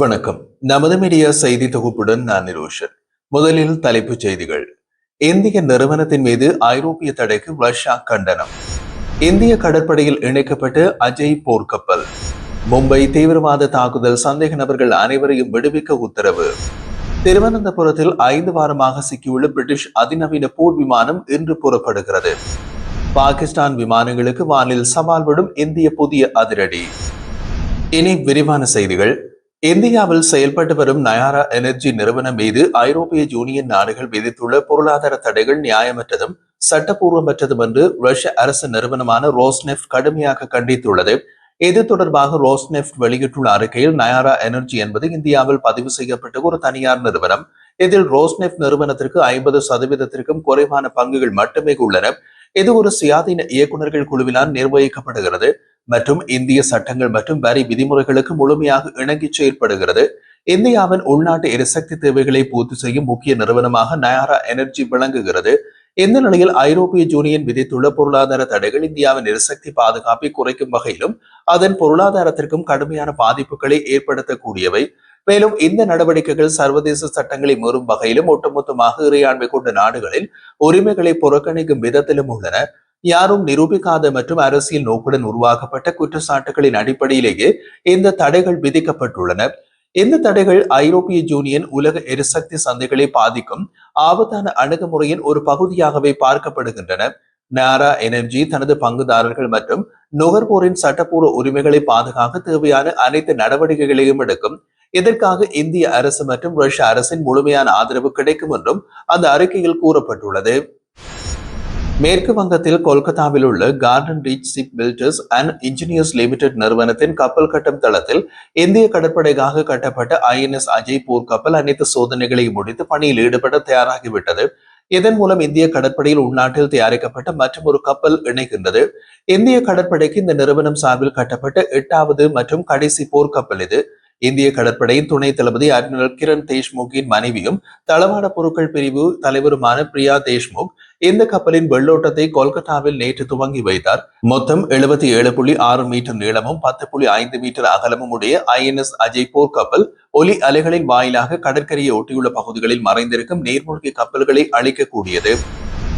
வணக்கம். நமது மீடியா செய்தி தொகுப்புடன் நான் நிரோஷன். முதலில் தலைப்புச் செய்திகள். இந்திய நிறுவனத்தின் மீது ஐரோப்பிய தடைக்கு ரஷ்யா கண்டனம். இந்திய கடற்படையில் இணைக்கப்பட்டு அஜய் போர்க்கப்பல். மும்பை தீவிரவாத தாக்குதல் சந்தேக நபர்கள் அனைவரையும் விடுவிக்க உத்தரவு. திருவனந்தபுரத்தில் ஐந்து வாரமாக சிக்கியுள்ள பிரிட்டிஷ் அதிநவீன போர் விமானம் இன்று புறப்படுகிறது. பாகிஸ்தான் விமானங்களுக்கு வானில் சவால் விடும் இந்திய புதிய அதிரடி. இனி விரிவான செய்திகள். இந்தியாவில் செயல்பட்டு வரும் நயாரா எனர்ஜி நிறுவனம் மீது ஐரோப்பிய யூனியன் நாடுகள் விதித்துள்ள பொருளாதார தடைகள் நியாயமற்றதும் சட்டப்பூர்வமற்றதும் என்று ரஷ்ய அரசு நிறுவனமான ரோஸ்நெஃப்ட் கடுமையாக கண்டித்துள்ளது. இது தொடர்பாக ரோஸ்நெஃப்ட் வெளியிட்டுள்ள அறிக்கையில் நயாரா எனர்ஜி என்பது இந்தியாவில் பதிவு செய்யப்பட்ட ஒரு தனியார் நிறுவனம். இதில் ரோஸ்நெஃப்ட் நிறுவனத்திற்கு ஐம்பது சதவீதத்திற்கும் குறைவான பங்குகள் மட்டுமே உள்ளன. இது ஒரு சுயாதீன இயக்குநர்கள் குழுவினால் நிர்வகிக்கப்படுகிறது. மற்றும் இந்திய சட்டங்கள் மற்றும் வரி விதிமுறைகளுக்கு முழுமையாக இணங்கி செயற்படுகிறது. இந்தியாவின் உள்நாட்டு எரிசக்தி தேவைகளை பூர்த்தி செய்யும் முக்கிய நிறுவனமாக நயாரா எனர்ஜி விளங்குகிறது. இந்த நிலையில் ஐரோப்பிய யூனியன் விதித்துள்ள பொருளாதார தடைகள் இந்தியாவின் எரிசக்தி பாதுகாப்பை குறைக்கும் வகையிலும் அதன் பொருளாதாரத்திற்கும் கடுமையான பாதிப்புகளை ஏற்படுத்தக்கூடியவை. மேலும் இந்த நடவடிக்கைகள் சர்வதேச சட்டங்களை மீறும் வகையிலும் ஒட்டுமொத்தமாக இறையாண்மை கொண்ட நாடுகளில் உரிமைகளை புறக்கணிக்கும் விதத்திலும் உள்ளன. யாரும் நிரூபிக்காத மற்றும் அரசியல் நோக்குடன் உருவாக்கப்பட்ட குற்றச்சாட்டுகளின் அடிப்படையிலேயே இந்த தடைகள் விதிக்கப்பட்டுள்ளன. இந்த தடைகள் ஐரோப்பிய யூனியன் உலக எரிசக்தி சந்தைகளை பாதிக்கும் ஆபத்தான அணுகுமுறையின் ஒரு பகுதியாகவே பார்க்கப்படுகின்றன. நாரா எனர்ஜி தனது பங்குதாரர்கள் மற்றும் நுகர்வோரின் சட்டப்பூர்வ உரிமைகளை பாதுகாக்க தேவையான அனைத்து நடவடிக்கைகளையும் எடுக்கும். இதற்காக இந்திய அரசு மற்றும் ரஷ்ய அரசின் முழுமையான ஆதரவு கிடைக்கும் என்றும் அந்த அறிக்கையில் கூறப்பட்டுள்ளது. மேற்கு வங்கத்தில் கொல்கத்தாவில் உள்ள garden reach ship builders and engineers limited நிறுவனத்தின் கப்பல் கட்டும் தளத்தில் இந்திய கடற்படைக்காக கட்டப்பட்ட ஐஎன்எஸ் அஜய் போர் கப்பல் அனைத்து சோதனைகளையும் முடித்து பணியில் ஈடுபட தயாராகிவிட்டது. இதன் மூலம் இந்திய கடற்படையில் உள்நாட்டில் தயாரிக்கப்பட்ட மற்றும் ஒரு கப்பல் இணைகின்றது. இந்திய கடற்படைக்கு இந்த நிறுவனம் சார்பில் கட்டப்பட்ட எட்டாவது மற்றும் கடைசி போர்க்கப்பல் இது. இந்திய கடற்படையின் துணை தளபதி அட்மிரல் கிரண் தேஷ்முக்கின் மனைவியும் தளவாட பொருட்கள் பிரிவு தலைவருமான பிரியா தேஷ்முக் இந்த கப்பலின் வெள்ளோட்டத்தை கொல்கத்தாவில் நேற்று துவங்கி வைத்தார். மொத்தம் எழுபத்தி ஏழு புள்ளி ஆறு மீட்டர் நீளமும் பத்து புள்ளி ஐந்து மீட்டர் அகலமும் உடைய ஐஎன்எஸ் அஜய் போர் கப்பல் ஒலி அலைகளின் வாயிலாக கடற்கரையை ஒட்டியுள்ள பகுதிகளில் மறைந்திருக்கும் நீர்மூழ்கி கப்பல்களை அழிக்கக்கூடியது.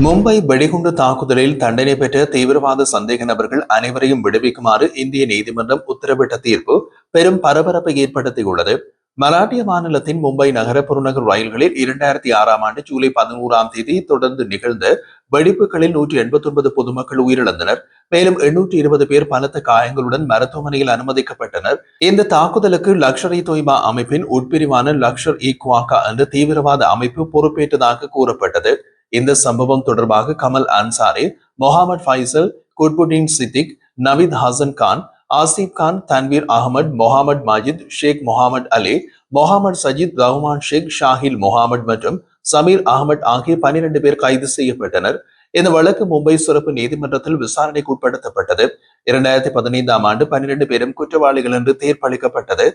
மும்பை வெடிகுண்டு தாக்குதலில் தண்டனை பெற்ற தீவிரவாத சந்தேக நபர்கள் அனைவரையும் விடுவிக்குமாறு இந்திய நீதிமன்றம் உத்தரவிட்ட தீர்ப்பு பெரும் பரபரப்பை ஏற்படுத்தியுள்ளது. மராட்டிய மாநிலத்தின் மும்பை நகர புறநகர் ரயில்களில் இரண்டாயிரத்தி ஆறாம் ஆண்டு ஜூலை பதினோராம் தேதி தொடர்ந்து நிகழ்ந்த வெடிப்புகளில் நூற்றி எண்பத்தி ஒன்பது பொதுமக்கள் உயிரிழந்தனர். மேலும் எண்ணூற்றி இருபது பேர் பலத்த காயங்களுடன் மருத்துவமனையில் அனுமதிக்கப்பட்டனர். இந்த தாக்குதலுக்கு லக்ஷர் இ தொய்பா அமைப்பின் உட்பிரிவான லக்ஷர் இ குவாக்கா என்ற தீவிரவாத அமைப்பு பொறுப்பேற்றதாக கூறப்பட்டது. இந்த சம்பவம் தொடர்பாக கமல் அன்சாரி முகமது ஃபைசல் குட்புட்டின் சித்திக் நவீத் ஹசன் கான் ஆசிப் கான் தன்வீர் அகமது முகமது மாஜித் ஷேக் முகமது அலி முகமது சஜித் ரஹ்மான் ஷேக் ஷாஹில் முகமது மற்றும் சமீர் அகமது ஆகிய பனிரெண்டு பேர் கைது செய்யப்பட்டனர். இந்த வழக்கு மும்பை சிறப்பு நீதிமன்றத்தில் விசாரணைக்கு உட்படுத்தப்பட்டது இரண்டாயிரத்தி பதினைந்தாம் ஆண்டு பன்னிரண்டு பேரும் குற்றவாளிகள் என்று தீர்ப்பளிக்கப்பட்டது.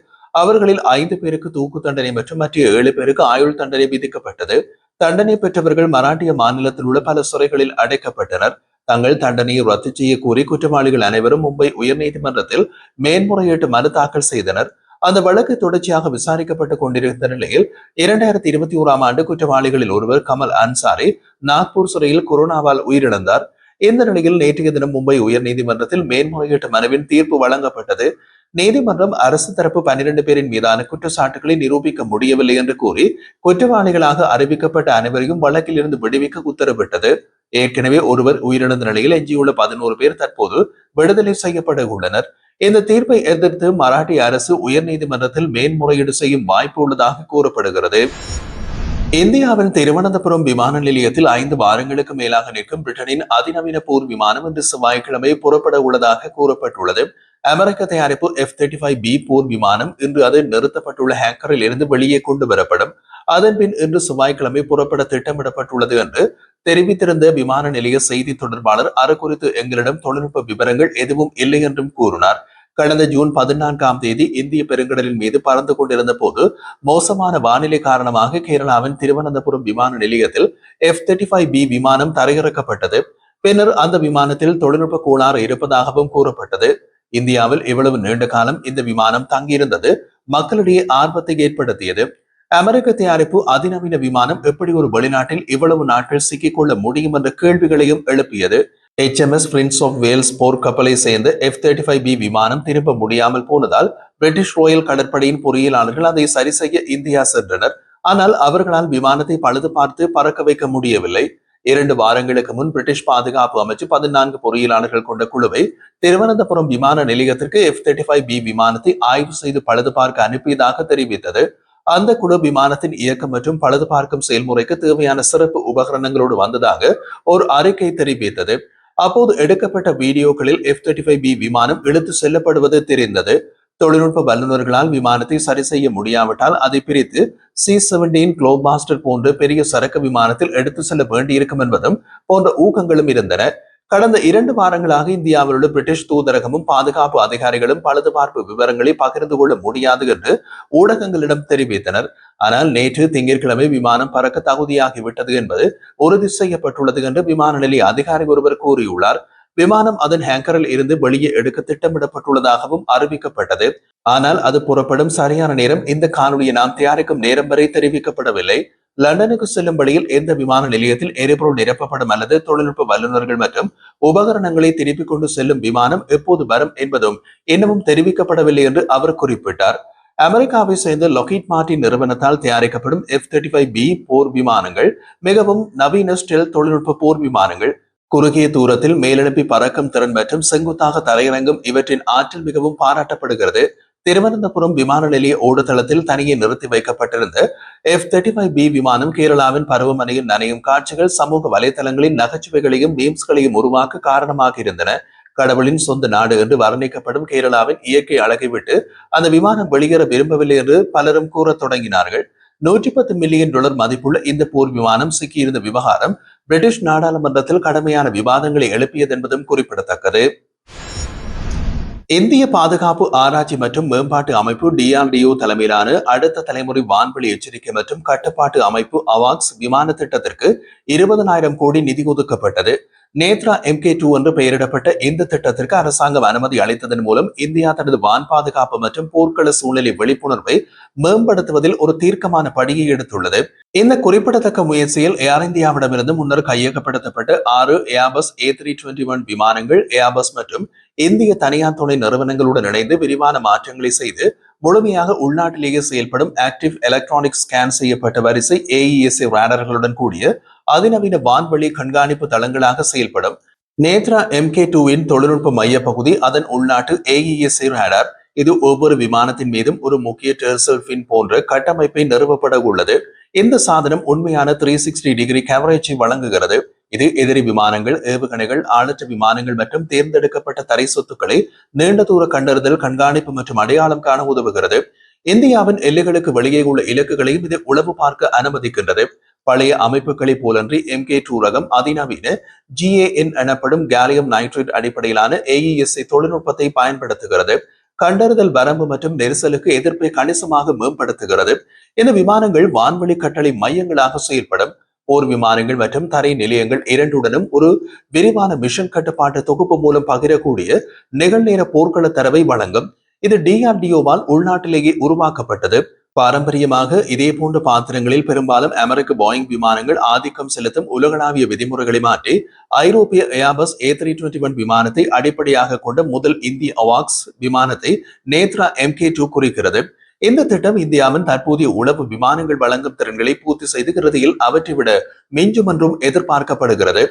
அவர்களில் ஐந்து பேருக்கு தூக்கு தண்டனை மற்றும் மற்ற ஏழு பேருக்கு ஆயுள் தண்டனை விதிக்கப்பட்டது. தண்டனை பெற்றவர்கள் மராட்டிய மாநிலத்தில் உள்ள பல சிறைகளில் அடைக்கப்பட்டனர். தங்கள் தண்டனையை ரத்து செய்ய கூறி குற்றவாளிகள் அனைவரும் மும்பை உயர்நீதிமன்றத்தில் மேன்முறையீட்டு மனு தாக்கல் செய்தனர். அந்த வழக்கு தொடர்ச்சியாக விசாரிக்கப்பட்டுக் கொண்டிருந்த நிலையில் இரண்டாயிரத்தி இருபத்தி ஓராம் ஆண்டு குற்றவாளிகளில் ஒருவர் கமல் அன்சாரி நாக்பூர் சிறையில் கொரோனாவால் உயிரிழந்தார். இந்த நிலையில் நேற்றைய தினம் மும்பை உயர்நீதிமன்றத்தில் மேன்முறையீட்டு மனுவின் தீர்ப்பு வழங்கப்பட்டது. நீதிமன்றம் அரசு தரப்பு பன்னிரண்டு பேரின் மீதான குற்றச்சாட்டுகளை நிரூபிக்க முடியவில்லை என்று கூறி குற்றவாளிகளாக அறிவிக்கப்பட்ட அனைவரையும் வழக்கில் இருந்து விடுவிக்க உத்தரவிட்டது. ஏற்கனவே ஒருவர் உயிரிழந்த நிலையில் எஞ்சியுள்ள பதினோரு பேர் தற்போது விடுதலை செய்யப்பட உள்ளனர். இந்த தீர்ப்பை எதிர்த்து மராட்டிய அரசு உயர்நீதிமன்றத்தில் மேன்முறையீடு செய்யும் வாய்ப்பு உள்ளதாக கூறப்படுகிறது. இந்தியாவின் திருவனந்தபுரம் விமான நிலையத்தில் ஐந்து வாரங்களுக்கு மேலாக நிற்கும் பிரிட்டனின் அதிநவீன போர் விமானம் இன்று செவ்வாய்க்கிழமை புறப்பட உள்ளதாக கூறப்பட்டுள்ளது. அமெரிக்க தயாரிப்பு எஃப் தேர்ட்டி ஃபைவ் பி போர் விமானம் இன்று அது நிறுத்தப்பட்டுள்ள ஹேக்கரில் இருந்து வெளியே கொண்டு வரப்படும் அதன்பின் இன்று செவ்வாய்க்கிழமை புறப்பட திட்டமிடப்பட்டுள்ளது என்று தெரிவித்திருந்த விமான நிலைய செய்தி தொடர்பாளர் அது குறித்து எங்களிடம் தொழில்நுட்ப விவரங்கள் எதுவும் இல்லை என்றும் கூறினார் கடந்த ஜூன் பதினான்காம் தேதி இந்திய பெருங்கடலின் மீது பறந்து கொண்டிருந்த போது மோசமான வானிலை காரணமாக கேரளாவின் திருவனந்தபுரம் விமான நிலையத்தில் எஃப் தேர்ட்டி ஃபைவ் பி விமானம் தரையிறக்கப்பட்டது பின்னர் அந்த விமானத்தில் தொழில்நுட்ப கோளாறு இருப்பதாகவும் கூறப்பட்டது இந்தியாவில் இவ்வளவு நீண்ட காலம் இந்த விமானம் தங்கியிருந்தது. மக்களிடையே ஆர்வத்தை ஏற்படுத்தியது. அமெரிக்க தயாரிப்பு அதிநவீன விமானம் எப்படி ஒரு வெளிநாட்டில் இவ்வளவு நாட்கள் சிக்கிக்கொள்ள முடியும் என்ற கேள்விகளையும் எழுப்பியது. எச்எம்எஸ் பிரின்ஸ் ஆஃப் வேல்ஸ் போர் கப்பலை சேர்ந்த எஃப் தேர்ட்டி ஃபைவ் பி விமானம் திரும்ப முடியாமல் போனதால் பிரிட்டிஷ் ராயல் கடற்படையின் பொறியியலாளர்கள் அதை சரி செய்ய இந்தியா சென்றனர். ஆனால் அவர்களால் விமானத்தை பழுது பார்த்து பறக்க வைக்க முடியவில்லை. இரண்டு வாரங்களுக்கு முன் பிரிட்டிஷ் பாதுகாப்பு அமைச்சு பதினான்கு பொறியியலாளர்கள் கொண்ட குழுவை திருவனந்தபுரம் விமான நிலையத்திற்கு எஃப் தேர்ட்டி ஃபைவ் பி விமானத்தை ஆய்வு செய்து பழுது பார்க்க அனுப்பியதாக தெரிவித்தது. அந்த குழு விமானத்தின் இயக்கம் மற்றும் பழுது பார்க்கும் செயல்முறைக்கு தேவையான சிறப்பு உபகரணங்களோடு வந்ததாக ஒரு அறிக்கை தெரிவித்தது. அப்போது எடுக்கப்பட்ட வீடியோக்களில் எஃப் தேர்ட்டி ஃபைவ் பி விமானம் இழுத்து செல்லப்படுவது தெரிந்தது. தொழில்நுட்ப வல்லுநர்களால் விமானத்தை சரி செய்ய முடியாவிட்டால் அதை பிரித்து சி செவன்டீன் குளோபாஸ்டர் போன்ற பெரிய சரக்கு விமானத்தில் எடுத்து செல்ல வேண்டியிருக்கும் என்பதும் போன்ற ஊகங்களும் இருந்தன. கடந்த இரண்டு வாரங்களாக இந்தியாவில் உள்ள பிரிட்டிஷ் தூதரகமும் பாதுகாப்பு அதிகாரிகளும் பழுதுபார்ப்பு விவரங்களை பகிர்ந்து கொள்ள முடியாது என்று ஊடகங்களிடம் தெரிவித்தனர். ஆனால் நேற்று திங்கட்கிழமை விமானம் பறக்க தகுதியாகிவிட்டது என்பது உறுதி செய்யப்பட்டுள்ளது என்று விமான நிலைய அதிகாரி ஒருவர் கூறியுள்ளார். விமானம் அதன் ஹேங்கரில் இருந்து வெளியே எடுக்க திட்டமிடப்பட்டுள்ளதாகவும் அறிவிக்கப்பட்டது. ஆனால் அது புறப்படும் சரியான நேரம் இந்த காணொலியை நாம் தயாரிக்கும் நேரம் வரை தெரிவிக்கப்படவில்லை. லண்டனுக்கு செல்லும் வழியில் எந்த விமான நிலையத்தில் எரிபொருள் நிரப்பப்படும் அல்லது தொழில்நுட்ப வல்லுநர்கள் மற்றும் உபகரணங்களை திருப்பிக் கொண்டு செல்லும் விமானம் எப்போது வரும் என்பதும் இன்னமும் தெரிவிக்கப்படவில்லை என்று அவர் குறிப்பிட்டார். அமெரிக்காவை சேர்ந்த லொகிட் மார்டின் நிறுவனத்தால் தயாரிக்கப்படும் எஃப் தேர்ட்டி ஃபைவ் பி போர் விமானங்கள் மிகவும் நவீன ஸ்டெல் தொழில்நுட்ப போர் விமானங்கள். குறுகிய தூரத்தில் மேலெழுப்பி பறக்கும் திறன் மற்றும் செங்குத்தாக தரையிறங்கும் இவற்றின் ஆற்றல் மிகவும் பாராட்டப்படுகிறது. திருவனந்தபுரம் விமான நிலைய ஓடுதளத்தில் தனியே நிறுத்தி வைக்கப்பட்டிருந்த எஃப் தேர்ட்டி ஃபைவ் பி விமானம் கேரளாவின் பருவமனையில் நனையும் காட்சிகள் சமூக வலைதளங்களின் நகைச்சுவைகளையும் மீம்ஸ்களையும் உருவாக்க காரணமாக இருந்தன. கடவுளின் சொந்த நாடு என்று வர்ணிக்கப்படும் கேரளாவின் இயற்கை அழகை விட்டு அந்த விமானம் வெளியேற விரும்பவில்லை என்று பலரும் கூறத் தொடங்கினார்கள். நூற்றி பத்து மில்லியன் டாலர் மதிப்புள்ள இந்த போர் விமானம் சிக்கியிருந்த விவகாரம் பிரிட்டிஷ் நாடாளுமன்றத்தில் கடுமையான விவாதங்களை எழுப்பியது என்பதும் குறிப்பிடத்தக்கது. இந்திய பாதுகாப்பு ஆராய்ச்சி மற்றும் மேம்பாட்டு அமைப்பு டிஆர்டிஓ தலைமையிலான அடுத்த தலைமுறை வான்வெளி எச்சரிக்கை மற்றும் கட்டுப்பாட்டு அமைப்பு அவாக்ஸ் விமான திட்டத்திற்கு இருபதனாயிரம் கோடி நிதி ஒதுக்கப்பட்டது. நேத்ரா எம்கே டூ என்று பெயரிடப்பட்ட இந்த திட்டத்திற்கு அரசாங்கம் அனுமதி அளித்ததன் மூலம் இந்தியா தனது வான் பாதுகாப்பு மற்றும் போர்க்கள சூழ்நிலை விழிப்புணர்வை மேம்படுத்துவதில் ஒரு தீர்க்கமான படியை எடுத்துள்ளது. இந்த குறிப்பிடத்தக்க முயற்சியில் ஏர் இந்தியாவிடமிருந்து முன்னர் கையகப்படுத்தப்பட்ட ஆறு Airbus A three twenty one விமானங்கள் ஏபஸ் மற்றும் இந்திய தனியார் துணை நிறுவனங்களுடன் இணைந்து விரிவான மாற்றங்களை செய்து முழுமையாக உள்நாட்டிலேயே செயல்படும் ஆக்டிவ் எலக்ட்ரானிக் ஸ்கேன் செய்யப்பட்ட வரிசை ஏஇஎஸ்ஏ ரேடர்களுடன் கூடிய அதிநவீன வான்வழி கண்காணிப்பு தளங்களாக செயல்படும். நேத்ரா எம்கே டூவின் தொழில்நுட்ப மைய பகுதி அதன் உள்நாட்டு ஏஇஎஸ்ஏ ரேடார் இது ஒவ்வொரு விமானத்தின் மீதும் ஒரு முக்கிய டெர்சல் ஃபின் போன்ற கட்டமைப்பை நிறுவப்பட உள்ளது. இந்த சாதனம் உண்மையான த்ரீ சிக்ஸ்டி டிகிரி கவரேஜை வழங்குகிறது. இது எதிரி விமானங்கள் ஏவுகணைகள் ஆளற்ற விமானங்கள் மற்றும் தேர்ந்தெடுக்கப்பட்ட தரை சொத்துக்களை நீண்ட தூர கண்டறிதல் கண்காணிப்பு மற்றும் அடையாளம் காண உதவுகிறது. இந்தியாவின் எல்லைகளுக்கு வெளியே உள்ள இலக்குகளையும் இது உளவு பார்க்க அனுமதிக்கின்றது. பழைய அமைப்புகளைப் போலன்றி எம் கே டூ ரகம் அதிநவீன ஜிஏஎன் எனப்படும் கேலியம் நைட்ரேட் அடிப்படையிலான ஏஇஎஸ்ஐ தொழில்நுட்பத்தை பயன்படுத்துகிறது. கண்டறிதல் வரம்பு மற்றும் நெரிசலுக்கு எதிர்ப்பை கணிசமாக மேம்படுத்துகிறது. இந்த விமானங்கள் வான்வழி கட்டளை மையங்களாக செயல்படும். போர் விமானங்கள் மற்றும் தரை நிலையங்கள் இரண்டுடனும் ஒரு விரிவான மிஷன் கட்டுப்பாட்டு தொகுப்பு மூலம் பகிரக்கூடிய நிகழ்நேர போர்க்கள தரவை வழங்கும். இது டிஆர்டிஓவால் உள்நாட்டிலேயே உருவாக்கப்பட்டது. பாரம்பரியமாக இதே போன்ற பாத்திரங்களில் பெரும்பாலும் அமெரிக்க போயிங் விமானங்கள் ஆதிக்கம் செலுத்தும் உலகளாவிய விதிமுறைகளை மாற்றி ஐரோப்பிய Airbus A three twenty one விமானத்தை அடிப்படையாக கொண்ட முதல் இந்திய அவாக்ஸ் விமானத்தை நேத்ரா எம் கே டூ குறிக்கிறது. இந்த திட்டம் இந்தியாவின் தற்போதைய உளவு விமானங்கள் வழங்கும் திறன்களை பூர்த்தி செய்து இறுதியில் அவற்றை விட மிஞ்சும் என்றும் எதிர்பார்க்கப்படுகிறது.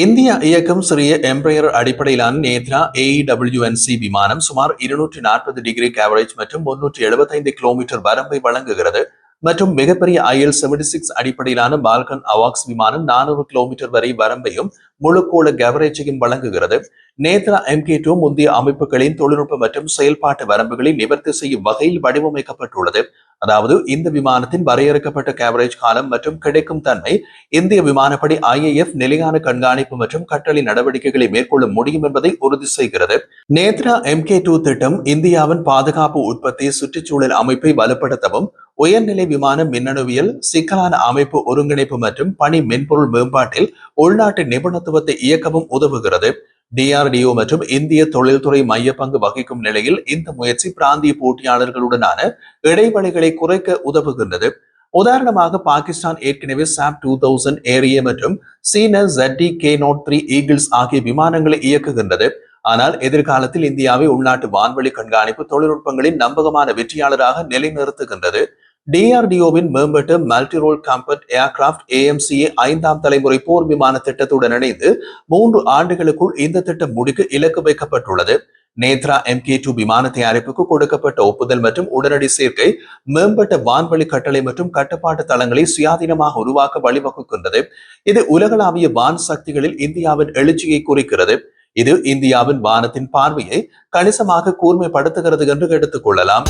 இந்திய இயக்கம் சிறிய எம்ப்ரையர் அடிப்படையிலான நேத்ரா ஏஇடபிள்யூஎன்சி விமானம் சுமார் இருநூற்றி நாற்பது டிகிரி கேவரேஜ் மற்றும் முன்னூற்றி எழுபத்தைந்து கிலோமீட்டர் வரம்பை வழங்குகிறது. மற்றும் மிகப்பெரிய ஐஎல் செவன்டி சிக்ஸ் அடிப்படையிலான பால்கன் அவாக்ஸ் விமானம் நானூறு கிலோமீட்டர் வரை வரம்பையும் முழுக்கோள கவரேஜையும் வழங்குகிறது. நேத்ரா எம்கே டூ முந்தைய அமைப்புகளின் தொழில்நுட்ப மற்றும் செயல்பாட்டு வரம்புகளை நிவர்த்தி செய்யும் வகையில் வடிவமைக்கப்பட்டுள்ளது. அதாவது இந்த விமானத்தின் வரையறுக்கப்பட்ட கேவரேஜ் காலம் மற்றும் கிடைக்கும் தன்மை இந்திய விமானப்படி ஐஏஎஃப் நிலையான கண்காணிப்பு மற்றும் கட்டளை நடவடிக்கைகளை மேற்கொள்ள முடியும் என்பதை உறுதி செய்கிறது. நேத்ரா எம்கே டூ திட்டம் இந்தியாவின் பாதுகாப்பு உற்பத்தி சுற்றுச்சூழல் அமைப்பை வலுப்படுத்தவும் உயர்நிலை விமான மின்னணுவியல் சிக்கலான அமைப்பு ஒருங்கிணைப்பு மற்றும் பணி மென்பொருள் மேம்பாட்டில் உள்நாட்டு நிபுணத்துவத்தை இயக்கவும் உதவுகிறது. டிஆர்டிஓ மற்றும் இந்திய தொழில்துறை மைய பங்கு வகிக்கும் நிலையில் இந்த முயற்சி பிராந்திய போட்டியாளர்களுடனான இடைவெளிகளை குறைக்க உதவுகின்றது. உதாரணமாக பாகிஸ்தான் ஏற்கனவே சாப் டூ தௌசண்ட் ஏரிய மற்றும் சீன ஜட்டி கே நோட் த்ரீ ஈகிள்ஸ் ஆகிய விமானங்களை இயக்குகின்றது. ஆனால் எதிர்காலத்தில் இந்தியாவை உள்நாட்டு வான்வழி கண்காணிப்பு தொழில்நுட்பங்களின் நம்பகமான வெற்றியாளராக நிலைநிறுத்துகின்றது. டிஆர்டிஓவின் மேம்பட்ட மல்டிரோல் காம்பட் ஏர்கிராப்ட் ஏஎம்சிஏ ஐந்தாம் தலைமுறை போர் விமான திட்டத்துடன் இணைந்து மூன்று ஆண்டுகளுக்குள் இந்த திட்டம் முடிக்க இலக்கு வைக்கப்பட்டுள்ளது. நேத்ரா எம்கே டூ விமான தயாரிப்புக்கு கொடுக்கப்பட்ட ஒப்புதல் மற்றும் உடனடி சேர்க்கை மேம்பட்ட வான்வழி கட்டளை மற்றும் கட்டுப்பாட்டு தளங்களை சுயாதீனமாக உருவாக்க வழிவகுக்கின்றது. இது உலகளாவிய வான் சக்திகளில் இந்தியாவின் எழுச்சியை குறிக்கிறது. இது இந்தியாவின் வானத்தின் பார்வையை கணிசமாக கூர்மைப்படுத்துகிறது என்று எடுத்துக் கொள்ளலாம்.